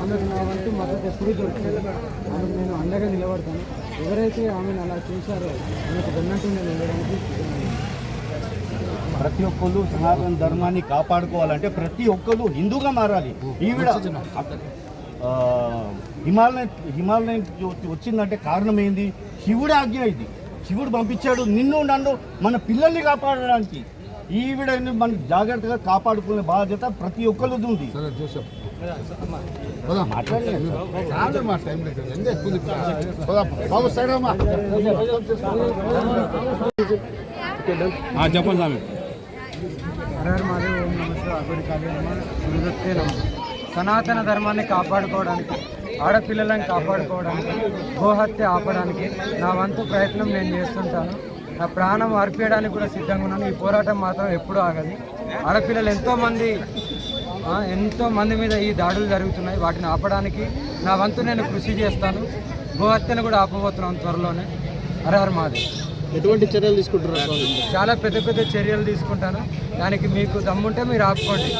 ఆమెకు నా వంటి మద్దతు ఎప్పుడు దొరికింది. ఆమెకు నేను అండగా నిలబడతాను. ఎవరైతే ఆమెను అలా చేశారో ఆమెకు విన్నట్టు నేను వెళ్ళడానికి ప్రతి ఒక్కరు సనాతన ధర్మాన్ని కాపాడుకోవాలంటే ప్రతి ఒక్కరు హిందూగా మారాలి. ఈవిడ హిమాలయ హిమాలయం వచ్చిందంటే కారణం ఏంది? శివుడి ఆజ్ఞ ఇది. శివుడు పంపించాడు నిన్ను నన్ను మన పిల్లల్ని కాపాడడానికి. ఈవిడ మన జాగ్రత్తగా కాపాడుకునే బాధ్యత ప్రతి ఒక్కరిది ఉంది. చెప్పండి స్వామి. సనాతన ధర్మాన్ని కాపాడుకోవడానికి ఆడపిల్లలను కాపాడుకోవడానికి గోహత్య ఆపడానికి నా వంతు ప్రయత్నం నేను చేస్తుంటాను. నా ప్రాణం అర్పించడానికి కూడా సిద్ధంగా ఉన్నాను. ఈ పోరాటం మాత్రం ఎప్పుడూ ఆగదు. ఆడపిల్లలు ఎంతోమంది ఎంతో మంది మీద ఈ దాడులు జరుగుతున్నాయి. వాటిని ఆపడానికి నా వంతు నేను కృషి చేస్తాను. గోహత్యను కూడా ఆపబోతున్నాను త్వరలోనే. అరహర్ మాదే ఎటువంటి చర్యలు తీసుకుంటారు చాలా పెద్ద పెద్ద చర్యలు తీసుకుంటాను దానికి మీకు దమ్ముంటే మీరు ఆపుకోండి